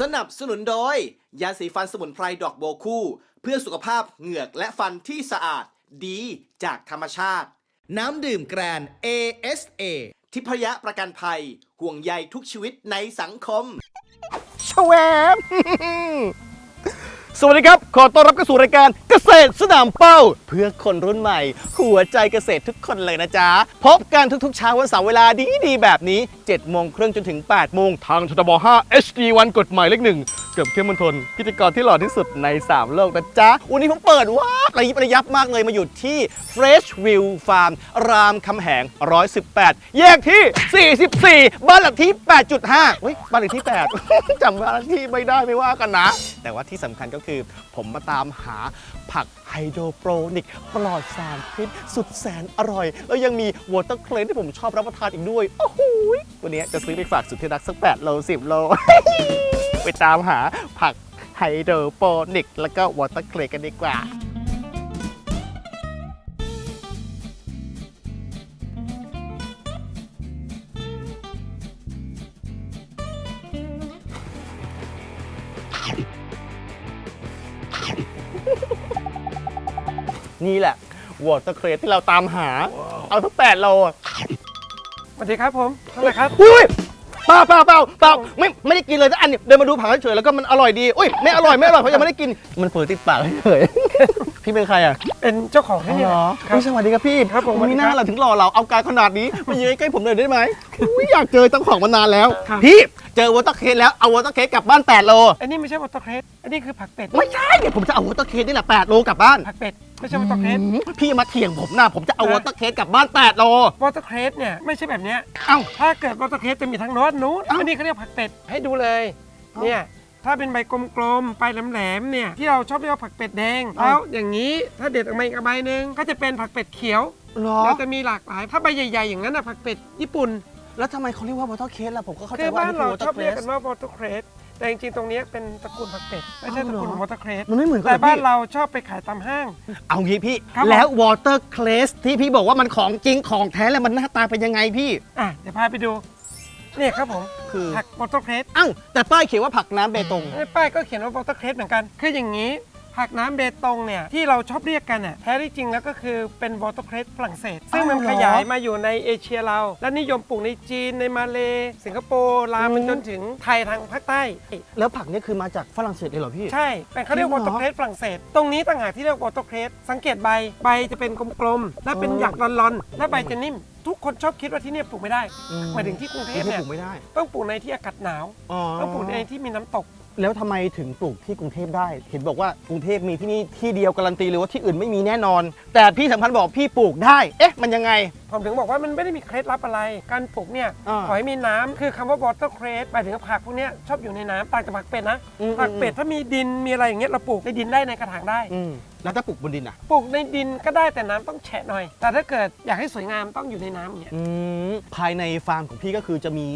สนับสนุนโดย ยาสีฟันสมุนไพรดอกโบคู่ เพื่อสุขภาพเหงือกและฟันที่สะอาดดีจากธรรมชาติ น้ำดื่มแกรน ASA ทิพยะประกันภัย ห่วงใยทุกชีวิตในสังคมชแวม สวัสดีครับ ขอต้อนรับเข้าสู่รายการเกษตรสนามเป้า เพื่อคนรุ่นใหม่ หัวใจเกษตรทุกคนเลยนะจ๊ะ พบกันทุกๆเช้าวันเสาร์เวลาดีๆแบบนี้7โมงครึ่งจนถึง8โมงทางทบ5 HD วันกฎหมายเลขหนึ่ง เกือบเข้มมนทนพิธีกรที่หล่อที่สุดใน 3 โลกนะจ๊ะ วันนี้ผมเปิดว้าบระยิบระยับมากเลยมาอยู่ที่ Fresh View Farm รามคำแหง 118 แยกที่ 44 บ้านหลักที่ 8.5เฮ้ยบ้านหลักที่ 8 จำบ้านหลักที่ไม่ได้ไม่ว่ากันนะ แต่ว่าที่สำคัญก็คือผมมาตามหาผักไฮโดรโปรนิก ปลอดสารพิษสุดแสนอร่อย แล้วยังมีวอเตอร์เคลนที่ผมชอบรับประทานอีกด้วย โอ้โหยวันนี้จะซื้อไปฝากสุดที่รักสัก 8 โล 10 โล ไปตามหาผักไฮโดรโปรนิก แล้วก็วอเตอร์เคลนกันดีกว่า นี่แหละวอเตอร์เคลนที่เราตามหา เอาทั้ง8โลอะสวัสดีครับผมเท่าไหร่ครับ อุ้ย เปล่าเปล่าเปล่าเปล่าไม่ไม่ได้กินเลยแต่อันนี้เดินมาดูผักเฉยๆแล้วก็มันอร่อยดีอุ้ยไม่อร่อยไม่อร่อยเพราะยังไม่ได้กินมันเปิดติดปากเฉยๆพี่เป็นใครอะเป็นเจ้าของที่นี่เหรอครับอุ๊ยสวัสดีครับพี่ครับผมมีหน้าสวัสดีครับเราถึงหล่อเราเอากายขนาดนี้มายืนใกล้ๆผมเลยได้ไหมอุ้ยอยากเจอเจ้าของมานานแล้ว ครับ พี่เจอวอเตอร์เคสแล้วเอาวอเตอร์เคสกลับบ้าน8โลอันนี้ไม่ใช่วอเตอร์เครสอันนี้คือผักเป็ด ไม่ใช่เดี๋ยวผมจะเอาวอเตอร์เคสนี่แหละ8โลกลับบ้าน ผักเป็ด ไม่ใช่วอเตอร์เครสอืมพี่มาเถียงผมนะผมจะเอาวอเตอร์เคสกลับบ้าน8โล วอเตอร์เครสเนี่ยไม่ใช่แบบเนี้ยเอ้าถ้าเกิดวอเตอร์เครสจะมีทั้งโน้ตนู้นเอ้า อันนี้เขาเรียกผักเป็ดให้ดูเลยเอ้าเนี่ยถ้าเป็นใบกลมๆใบแหลมๆเนี่ยที่เราชอบเรียกว่าผักเป็ดแดงแล้วอย่างนี้ถ้าเด็ดออกมาอีกใบหนึ่งก็จะเป็นผักเป็ดเขียวเหรอแล้วจะมีหลากหลาย ถ้าใบใหญ่ ๆ อย่างนั้นนะผักเป็ดญี่ปุ่น แล้วทำไมเขาเรียกว่าวอเตอร์เคสล่ะผมก็เข้าใจคือว่าบ้านเราวอเตอชอบร์เคเรียกสกันว่าวอเตอร์เครส แต่จริงๆตรงนี้เป็นตระกูลผักเป็ดไม่ใช่ตระกูลอ้าวเหรอวอเตอร์เครสมันไม่เหมือนกันแต่เหรอบ้านพี่ เราชอบไปขายตามห้าง เอางี้พี่ ครับผม แล้ววอเตอร์เคลสที่พี่บอกว่ามันของจริงของแท้แล้วมันหน้าตาเป็นยังไงพี่ อะเดี๋ยวพาไปดูเนี่ยครับผมคือ ผักวอเตอร์เครสอ้าวแต่ป้ายเขียนว่าผักน้ำเบตง ในป้ายก็เขียนว่าวอเตอร์เครสเหมือนกันคืออย่างนี้ ผักน้ำเบตงเนี่ยที่เราชอบเรียกกันอะแท้ที่จริงแล้วก็คือเป็นวอเตอร์เครสฝรั่งเศส ซึ่งมันอ้าวเหรอขยายมาอยู่ในเอเชียเรา และนิยมปลูกในจีนในมาเลสิงคโปร์ลามไปอืมจนถึงไทยทางภาคใต้ แล้วผักนี่คือมาจากฝรั่งเศสเลยเหรอพี่ ใช่เป็นเขาเรียกจริวองเหรอเตอร์เครสฝรั่งเศส ตรงนี้ต่างหากที่เรียกวอเตอร์เครสสังเกตใบใบจะเป็นกลมๆและเป็นอ๋อหยักลอนๆและใบจะนิ่มทุกคนชอบคิดว่าที่เนี่ยปลูกไม่ได้อืมหมายถึงที่กรุงเทพที่เนี่ยปลูกไม่ได้ต้องปลูกในที่อากาศหนาวอ๋อต้องปลูกในที่มีน้ำตก แล้วทำไมถึงปลูกที่กรุงเทพได้ เห็นบอกว่ากรุงเทพมีที่นี่ที่เดียวการันตีเลยว่าที่อื่นไม่มีแน่นอน แต่พี่สัมพันธ์บอกพี่ปลูกได้ เอ๊ะ มันยังไงผมถึงบอกว่ามันไม่ได้มีเคล็ดลับอะไร การปลูกเนี่ยอ่าขอให้มีน้ำคือคำว่า water crate หมายถึงว่าผักพวกเนี้ยชอบอยู่ในน้ำต่างจากผักเป็ดนะอืม ผักเป็ดถ้ามีดินมีอะไรอย่างเงี้ยเราปลูกในดินได้ในกระถางได้ อืมแล้วถ้าปลูกบนดินอะปลูกในดินก็ได้แต่น้ำต้องแฉะหน่อย แต่ถ้าเกิดอยากให้สวยงามต้องอยู่ในน้ำอย่างเงี้ย อืมภายในฟาร์มของพี่ก็คือจะมี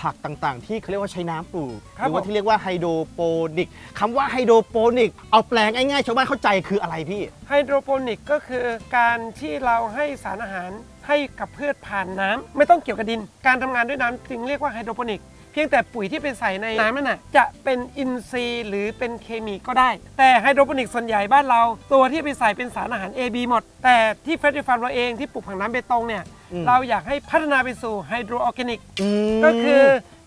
ผักต่างๆ ที่เขาเรียกว่าใช้น้ำปลูกครับหรือว่าผม ที่เรียกว่าไฮโดรโปนิกคำว่าไฮโดรโปนิกเอาแปลงง่ายๆชาวบ้านเข้าใจคืออะไรพี่ ไฮโดรโปนิกก็คือการที่เราให้สารอาหาร ให้กับพืชผ่านน้ำไม่ต้องเกี่ยวกับดิน การทำงานด้วยน้ำจึงเรียกว่าไฮโดรโปนิก เพียงแต่ปุ๋ยที่ไปใส่ในน้ำนั่นน่ะจะเป็นอินทรีย์หรือเป็นเคมีก็ได้ แต่ไฮโดรโปนิกส่วนใหญ่บ้านเรา ตัวที่ไปใส่เป็นสารอาหาร AB หมด แต่ที่เฟสติฟาร์มเราเองที่ปลูกผักน้ำเบตงเนี่ยอืมเราอยากให้พัฒนาไปสู่ไฮโดรออร์แกนิกอืมก็คือ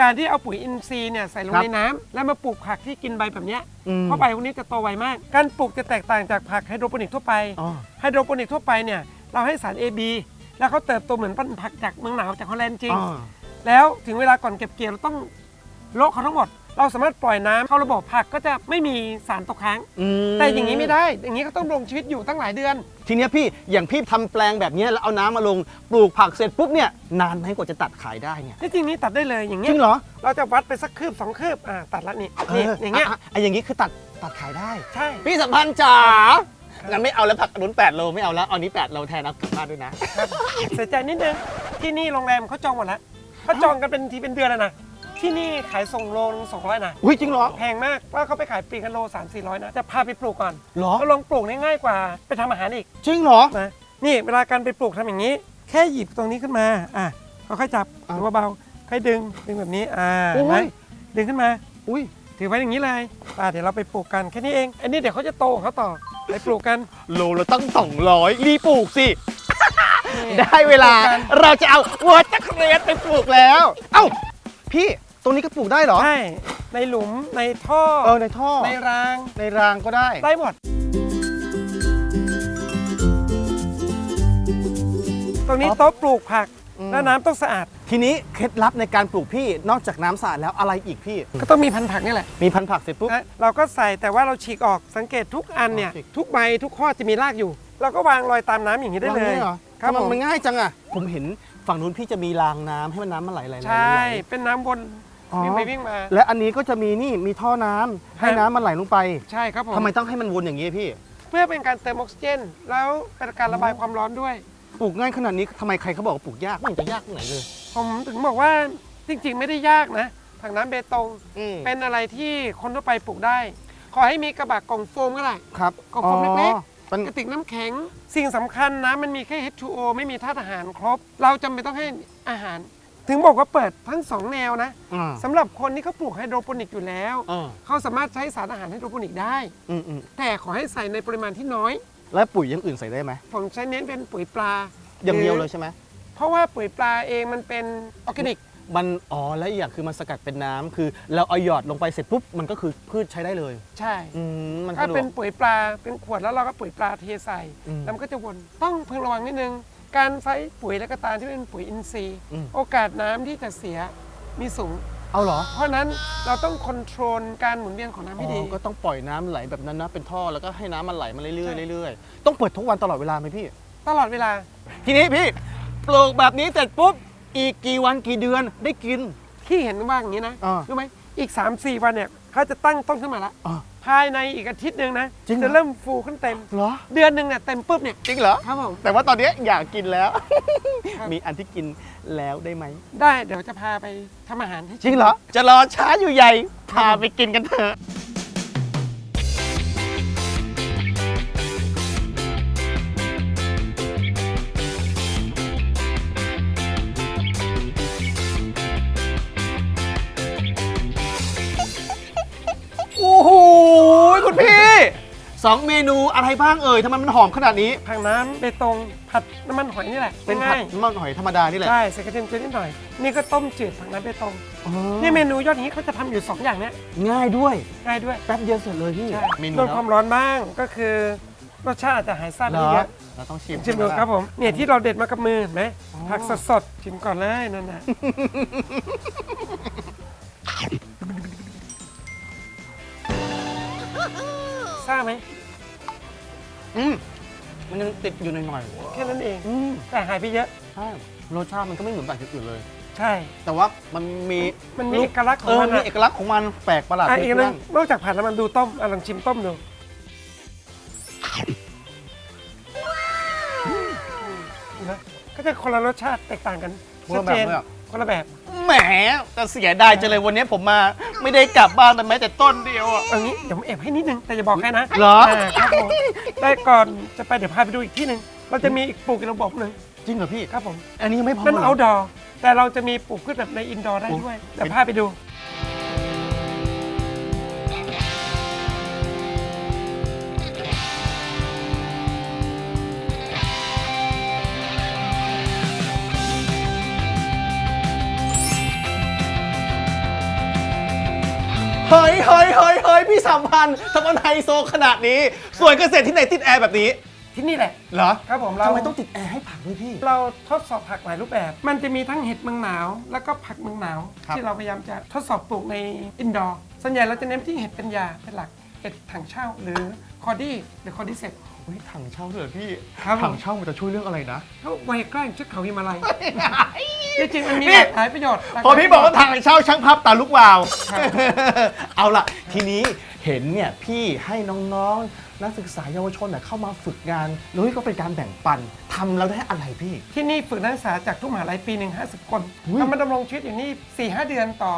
การที่เอาปุ๋ยอินทรีย์เนี่ยใส่ลงครับในน้ำแล้วมาปลูกผักที่กินใบแบบเนี้ยอืมเพราะใบพวกนี้จะโตไวมาก การปลูกจะแตกต่างจากผักไฮโดรโปนิกทั่วไปอ๋อไฮโดรโปนิกทั่วไปเนี่ยเราให้สาร AB แล้วเขาเติบโตเหมือนพันธุ์ผักจากเมืองหนาวจากฮอลแลนด์จริงอ๋อแล้วถึงเวลาก่อนเก็บเกี่ยวเราต้องโละเขาทั้งหมด เราสามารถปล่อยน้ำเข้าระบบผักก็จะไม่มีสารตกค้าง อืมแต่อย่างนี้ไม่ได้ อย่างนี้ก็ต้องลงชีวิตอยู่ตั้งหลายเดือน ทีเนี้ยพี่อย่างพี่ทำแปลงแบบเนี้ยแล้วเอาน้ำมาลงปลูกผักเสร็จปุ๊บเนี่ยนานไหมกว่าจะตัดขายได้เนี่ยที่จริงนี้ตัดได้เลยอย่างจเงี้ริยงเหรอเราจะวัดไปสักคืบสองคืบอ่าตัดละนี่นี่อย่างเงี้ยะะอะอย่างงี้คือตัดตัดขายได้ ใช่ พี่สัมพันธ์จ๋า งั้นไม่เอาแล้วผักอนุน8โลไม่เอาแล้วเอานี้8โลแทนเอากลับบ้านด้วยนะ เสียใจนิดนึง ที่นี่โรงแรมเขาจองหมดแล้วเขาจองกันเป็นทีเป็นเดือนแล้วนะ ที่นี่ขายส่งโลสองร้อยนะ อุ้ยจริงเหรอ แพงมากว่าเขาไปขายปลีกกันโลสามสี่ร้อยนะ จะพาไปปลูกก่อนเหรอแล้วลองปลูกเนี่ยง่ายกว่าไปทำอาหารอีกจริงเหรอ นะ นี่เวลาการไปปลูกทำอย่างนี้ แค่หยิบตรงนี้ขึ้นมา อะค่อยๆจับอะหรือว่าเบาค่อยดึง ดึงแบบนี้ อ่าโอ้ยเห็นไหมดึงขึ้นมา อุ้ย ถือไว้อย่างนี้เลยอ่าเดี๋ยวเราไปปลูกกันแค่นี้เอง อันนี้เดี๋ยวเขาจะโตของเขาต่อ ไปปลูกกัน โลละตั้ง 200 รีบปลูกสินี่ได้เวลาปลูกกันเราจะเอาวัวจักรเรียนไปปลูกแล้ว เอ้า พี่ตรงนี้ก็ปลูกได้เหรอ ใช่ ในหลุม ในท่อ เออในท่อ ในราง ในรางก็ได้ ได้หมด ตรงนี้อ๋อโต๊ะปลูกผักอืม แล้วน้ำต้องสะอาด ทีนี้เคล็ดลับในการปลูกพี่นอกจากน้ำสะอาดแล้วอะไรอีกพี่ ก็ต้องมีพันธุ์ผักนี่แหละมีพันธุ์ผักเสร็จปุ๊บ นะเราก็ใส่แต่ว่าเราฉีกออกสังเกตทุกอันเนี่ยอ๋อฉีก ทุกใบทุกข้อจะมีรากอยู่ เราก็วางรอยตามน้ำอย่างนี้ได้เลวางยนี่เหรอครับทำไมผมมันง่ายจังอะผมเห็นฝั่งนู้นพี่จะมีรางน้ำให้มันน้ำมันไหลไหลไหลใช่ไหลเป็นน้ำวนอ๋อ วิ่งไปวิ่งมา และอันนี้ก็จะมีนี่มีท่อน้ำให้ครับ น้ำมันไหลลงไปใช่ครับผมทำไมต้องให้มันวนอย่างนี้พี่ เพื่อเป็นการเติมออกซิเจน แล้วเป็นการระบายความร้อนด้วย ปลูกง่ายขนาดนี้ทำไมใครเขาบอกว่าปลูกยากไม่เห็นจะยากตรงไหนเลย ผมถึงบอกว่าจริงๆ ไม่ได้ยากนะผักน้ำเบตงอืม เป็นอะไรที่คนทั่วไปปลูกได้ ขอให้มีกระบะกล่องโฟมก็ได้ ครับกล่องโฟมเล็ก ๆ เป็น กระติกน้ำแข็ง สิ่งสำคัญนะมันมีแค่ H2O ไม่มีธาตุอาหารครบ เราจำเป็นต้องให้อาหาร ถึงบอกว่าเปิดทั้งสองแนวนะอ่า สำหรับคนที่เขาปลูกไฮโดรโปนิกอยู่แล้ว อ่าเขาสามารถใช้สารอาหารไฮโดรโปนิกได้ อืมอืมแต่ขอให้ใส่ในปริมาณที่น้อย แล้วปุ๋ยอยังอื่นใส่ได้ไหมผมใช้เน้นเป็นปุ๋ยปลาอย่างเดียวหเลรืยใช่ไหมเพราะว่าปุ๋ยปลาเองมันเป็นออร์แกนิกมันอ๋อและอีกอย่างคือมันสกัดเป็นน้ำคือเราเอาหยอดลงไปเสร็จปุ๊บมันก็คือพืชใช้ได้เลย ใช่อืมมันถ้าสะดวเป็กนปุ๋ยปลาเป็นขวดแล้วเราก็ปุ๋ยปลาเทใส่อืมแล้วมันก็จะวนต้องพึงระวังนิดนึง การใช้ปุ๋ยและก็ตามที่เป็นปุ๋ยอินทรีย์อืมโอกาสน้ำที่จะเสียมีสูง เอาเหรอเพราะฉะนั้นเราต้องคอนโทรลการหมุนเวียนของน้ำให้ดี อ๋อก็ต้องปล่อยน้ำไหลแบบนั้นนะเป็นท่อแล้วก็ให้น้ำมันไหลมาเรื่อยๆเรื่อยๆต้องเปิดทุกวันตลอดเวลาไหมพี่ ตลอดเวลา ทีนี้พี่ปลูกแบบนี้เสร็จปุ๊บอีกกี่วันกี่เดือนได้กิน ที่เห็นว่าอย่างนี้นะอ่ารู้ไหมอีก 3-4 วันเนี่ย เขาจะตั้งต้นขึ้นมาแล้วอ่าภายในอีกอาทิตย์หนึ่งนะจริงเหรอ จะเริ่มฟูขึ้นเต็ม เหรอ เดือนหนึ่งเนี่ยเต็มปุ๊บเนี่ยจริงเหรอ ครับผมแต่ว่าตอนนี้อยากกินแล้วครับมีอันที่กินแล้วได้ไหม ได้เดี๋ยวจะพาไปทำอาหารให้จริงเหรอ จะรอช้าอยู่ใหญ่ พาไปกินกันเถอะ สองเมนูอะไรบ้างเอ่ยทำไมมันหอมขนาดนี้ ผักน้ำเบตงผัดน้ำมันหอยนี่แหละเป็นผัดง่ายน้ำมันหอยธรรมดานี่แหละ ใช่ใส่กระเทียมเจียวนิดหน่อย นี่ก็ต้มจืดผักน้ำเบตงอ๋อนี่เมนูยอดนี้เขาจะทำอยู่ 2 อย่างเนี้ยง่ายด้วย ง่ายด้วยแป๊บเดียวเสร็จเลยพี่ใช่เมนูโดนแล้วความร้อนบ้างก็คือรสชาติอาจจะหายซ่าไปเหรอเยอะเราต้องชิมชิมดูครับผมเนี่ยที่เราเด็ดมากับมือเห็นไหมผักสดๆชิมก่อนเลยนั่นน่ะซ่าไหม อืมมันยังติดอยู่หน่อยแค่นั้นเองๆอืมแต่หายไปเยอะ ใช่รสชาติมันก็ไม่เหมือนแบบอื่นเลย ใช่ แต่ว่ามันมีมันมีเอกลักษณ์ขอเองอมันมีอะ เอกลักษณ์ของมันแปลกประหลาดอะอีกอันหนึเรื่งองนอกจากผัดแล้วมันดูต้มอะลองชิมต้มดูนะก็จะคนละรสชาติแตกต่างกันคนชัดละแบเจบนเลยอะ คนละแบบ แหมแต่เสียดายจังเลยวันนี้ผมมา ไม่ได้กลับบ้านแต่แม้แต่ต้นเดียวอะ เอางี้เดี๋ยวผมแอบให้นิดนึงแต่อย่าบอกใครนะเหรอาครับผมได้ก่อนจะไปเดี๋ยวพาไปดูอีกที่หนึ่งเราจะมีอีกปลูกอีกระบบหนึ่งจริงเหรอพี่ ครับผมอันนี้ยังไม่พอนั่นหรเอาดอแต่เราจะมีปลูกพืชแบบในอินดอร์ได้โอ้ด้วยเดี๋ยวพาไปดู เฮ้ยเฮ้ยเฮ้ยเฮ้ยพี่สัมพันธ์ทำไมไฮโซขนาดนี้ส่วนเกษตรที่ไหนติดแอร์แบบนี้ ที่นี่แหละ เหรอครับผมเราทำไมต้องติดแอร์ให้ผักด้วยพี่ เราทดสอบผักหลายรูปแบบ มันจะมีทั้งเห็ดเมืองหนาว แล้วก็ผักเมืองหนาว ครับ ที่เราพยายามจะทดสอบปลูกในอินดอร์ส่วนใหญ่เราจะเน้นที่เห็ดเป็นยาเป็นหลัก เห็ดถังเช่าหรือคอดี้หรือคอดี้เซ็ต เฮ้ยถังเช่าเลยเหรอพี่ครับผม ถังเช่ามันจะช่วยเรื่องอะไรนะ เขาไวใกล้ชุดเขาฮิมาลัยจริงๆมันมีนี่ หลากหลายประโยชน์หลพอพี่บอกว่าถังเช่าช่างภาพตาลุกวาว ครับ เอาล่ะ ทีนี้เห็นเนี่ยพี่ให้น้องๆ นักศึกษาเยาวชนเนี่ยเข้ามาฝึกงานแล้วก็เป็นการแบ่งปันทำแล้วได้อะไรพี่ ที่นี่ฝึกนักศึกษาจากทุกมหาลัยปีหนึ่งห้าสิบคนอุ๊ยทำมาดำรงชีวิตอยู่นี่สี่ห้าเดือนต่อ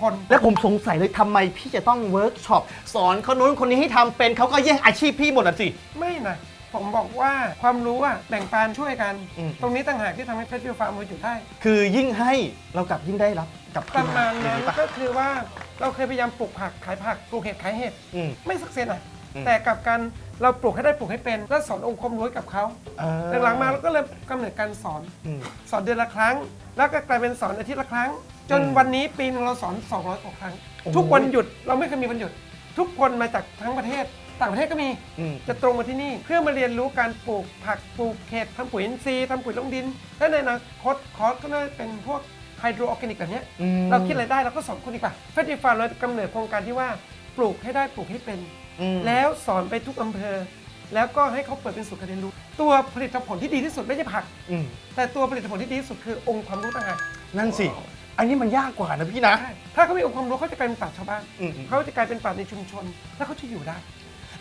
คน และผมสงสัยเลยทำไมพี่จะต้องเวิร์กช็อปสอนคนนู้นคนนี้ให้ทำเป็นเขาก็แย่งอาชีพพี่หมดอะสิ ไม่นะผมบอกว่าความรู้อะแบ่งปันช่วยกันอืมตรงนี้ต่างหากที่ทำให้เฟสติวัลฟาร์มเราอยู่ได้ คือยิ่งให้เรากลับยิ่งได้รับกลับปคืนระมาณอย่นั้งนปะก็คือว่าเราเคยพยายามปลูกผักขายผักปลูกเห็ดขายเห็ดอืมไม่สักเซนอะ อืม แต่กลับกันเราปลูกให้ได้ปลูกให้เป็น แล้วสอนองค์ความรู้ให้กับเขาเออหลังๆมาเราก็เลยกำเนิดการสอน อืม สอนเดือนละครั้ง แล้วก็กลายเป็นสอนอาทิตย์ละครั้ง จนอืมวันนี้ปีนึงเราสอน 200กว่าครั้ง โอ้โห ทุกวันหยุดเราไม่เคยมีวันหยุด ทุกคนมาจากทั้งประเทศ ต่างประเทศก็มี อืม จะตรงมาที่นี่ เพื่อมาเรียนรู้การปลูกผักปลูกเห็ดทำปุ๋ยอินทรีย์ทำปุ๋ยลงดิน และในอนาคตคอร์สก็น่าจะเป็นพวกไฮโดรออร์แกนิกแบบเนี้ยอืม เราคิดอะไรได้เราก็สอนคนดีกว่าเฟสติฟาร์เรากำเนิดโครงการที่ว่า ปลูกให้ได้ปลูกให้เป็น อืม แล้วสอนไปทุกอำเภอ แล้วก็ให้เขาเปิดเป็นศูนย์การเรียนรู้ ตัวผลิตผลที่ดีที่สุดไม่ใช่ผัก อืมแต่ตัวผลิตผลที่ดีที่สุดคือองค์ความรู้ต่างหากนั่นสิ อันนี้มันยากกว่านะพี่นะ ใช่ถ้าเขามีองค์ความรู้เขาจะกลายเป็นปราชญ์ชาวบ้านอืม เขาจะกลายเป็นปราชญ์ในชุมชน แล้วเขาจะอยู่ได้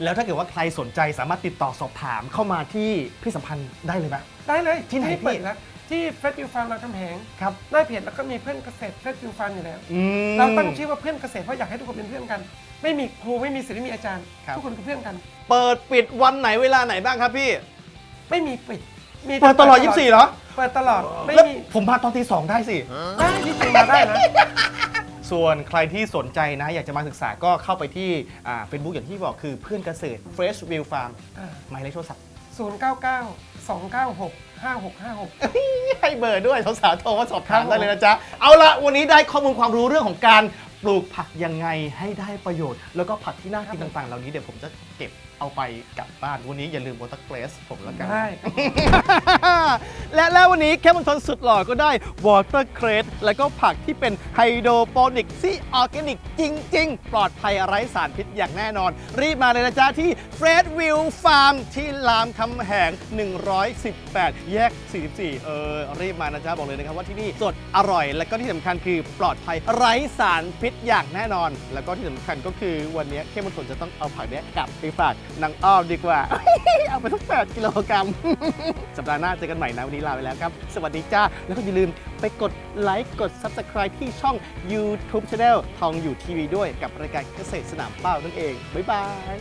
แล้วถ้าเกิดว่าใครสนใจสามารถติดต่อสอบถามเข้ามาที่พี่สัมพันธ์ได้เลยไหม ได้เลยที่ไหนเปิดพี่แล้ว ที่เฟสติฟาร์มรามคำแหงครับหน้าเพจแล้วก็มีเพื่อนเกษตรเฟสติฟาร์มอยู่แล้ว อืม เราตั้งชื่อว่าเพื่อนเกษตรเพราะอยากให้ทุกคนเป็นเพื่อนกัน ไม่มีครูไม่มีศิลป์ไม่มีอาจารย์ครับ ทุกคนคือเพื่อนกัน เปิดปิดวันไหนเวลาไหนบ้างครับพี่ ไม่มีปิดมีเปิดตลอด 24เหรอเปิดตลอดไม่แล้วมีผมมาตอนตีสองได้สิ ได้ที่จริงมาได้นะ ส่วนใครที่สนใจนะ อยากจะมาศึกษาก็เข้าไปที่เฟซบุ๊กอย่างที่บอกคือเพื่อนเกษตร Fresh View Farm หมายเลขโทรศัพท์ ศูนย์เก้าเก้าสองเก้าหกห้าหกห้าหกให้เบอร์ด้วยสาวๆโทรมาสอบถามครับผมได้เลยนะจ๊ะ เอาละวันนี้ได้ข้อมูลความรู้เรื่องของการปลูกผักยังไงให้ได้ประโยชน์ แล้วก็ผักที่น่ากินต่างๆ เหล่านี้เดี๋ยวผมจะเก็บ เอาไปกลับบ้าน วันนี้อย่าลืมวอเตอร์เกรสผมแล้วกัน ได้และแล้ววันนี้แค่มันทนสุดหล่อก็ได้วอเตอร์เครสแล้วก็ผักที่เป็นไฮโดรโปนิกที่ออร์แกนิกจริง ๆ ปลอดภัยไร้สารพิษอย่างแน่นอน รีบมาเลยนะจ๊ะที่เฟรดวิลฟาร์มที่รามคำแหง 118 แยก 44 เออ รีบมานะจ๊ะบอกเลยนะครับว่าที่นี่สดอร่อย และก็ที่สำคัญคือปลอดภัยไร้สารพิษอย่างแน่นอน แล้วก็ที่สำคัญก็คือวันนี้เข้มข้นจะต้องเอาผักเนี้ยกลับไปฝากนางอ้อมดีกว่า เอาไปทั้ง8กิโลกรัม สัปดาห์หน้าเจอกันใหม่นะ วันนี้ลาไปแล้วครับ สวัสดีจ้า แล้วก็อย่าลืมไปกดไลค์กด Subscribe ที่ช่อง YouTube Channel ทองอยู่ทีวีด้วยกับรายการเกษตรสนามเป้านั่นเอง บ๊ายบาย